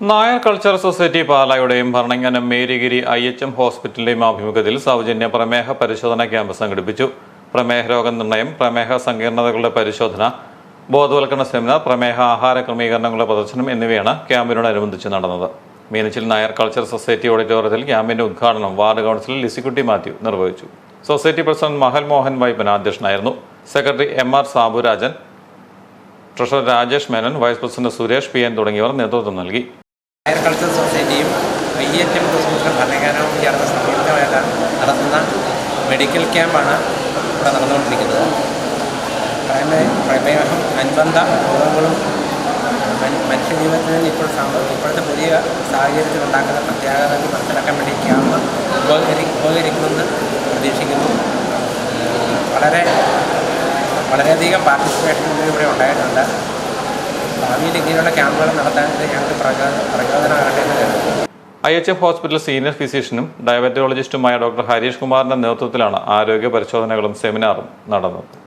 Nair culture society പാലായുടെയും Bharananganam Marygiri I H M ഹോസ്പിറ്റലിന്റെയും ആഭിമുഖ്യത്തിൽ സൗജന്യ പ്രമേഹ പരിശോധന ക്യാമ്പ് സംഘടിപ്പിച്ചു. പ്രമേഹ രോഗനിർണയം പ്രമേഹ സങ്കീർണതകളുടെ പരിശോധന ബോധവൽക്കരണ സെമിനാർ പ്രമേഹ ആഹാര ക്രമീകരണങ്ങളുടെ പ്രദർശനം എന്നിവയാണ് ക്യാമ്പിനോടനുബന്ധിച്ച് നടന്നത്. മീനച്ചിൽ നായർ കൾച്ചർ സൊസൈറ്റി ഓഡിറ്റോറിയത്തിൽ ക്യാമ്പിന്റെ ഉദ്ഘാടനം വാർഡ് കൗൺസിലർ ലിസിക്കുട്ടി മാത്യു നിർവഹിച്ചു. സൊസൈറ്റി പ്രസിഡന്റ് മഹൽ മോഹൻ വൈപ്പൻ അധ്യക്ഷനായിരുന്നു. Secretary M R Saburajan treasurer Rajesh Menon vice president Suresh P N തുടങ്ങിയവർ നേതൃത്വം നൽകി. ഹയർ കൾച്ചർ സൊസൈറ്റിയും ഐ എച്ച് എം ഹോസ്പിറ്റലും ഭരണകാരവും ചേർന്ന സംയുക്തമായിട്ട് നടത്തുന്ന മെഡിക്കൽ ക്യാമ്പാണ് ഇവിടെ നടന്നുകൊണ്ടിരിക്കുന്നത്. പ്രമേ പ്രമേഹം അനുബന്ധ രോഗങ്ങളും മനുഷ്യജീവിതത്തിൽ ഇപ്പോൾ ഇപ്പോഴത്തെ പുതിയ സാഹചര്യത്തിൽ ഉണ്ടാക്കുന്ന പ്രത്യാഘാതങ്ങൾ മനസ്സിലാക്കാൻ വേണ്ടി ക്യാമ്പ് ഉപകരി ഉപകരിക്കുമെന്ന് പ്രതീക്ഷിക്കുന്നു. വളരെ വളരെയധികം പാർട്ടിസിപ്പേഷൻ ഇവിടെ ഉണ്ടായിട്ടുണ്ട്. ഭാവിയിൽ ഇങ്ങനെയുള്ള ക്യാമ്പുകൾ നടത്താൻ ഞങ്ങൾക്ക് പ്രചോദനമാകട്ടെ എന്ന് I H F hospital senior ഫിസിഷ്യനും ഡയബറ്റോളജിസ്റ്റുമായ ഡോക്ടർ ഹരീഷ് കുമാറിന്റെ നേതൃത്വത്തിലാണ് ആരോഗ്യ പരിശോധനകളും സെമിനാറും നടന്നത്.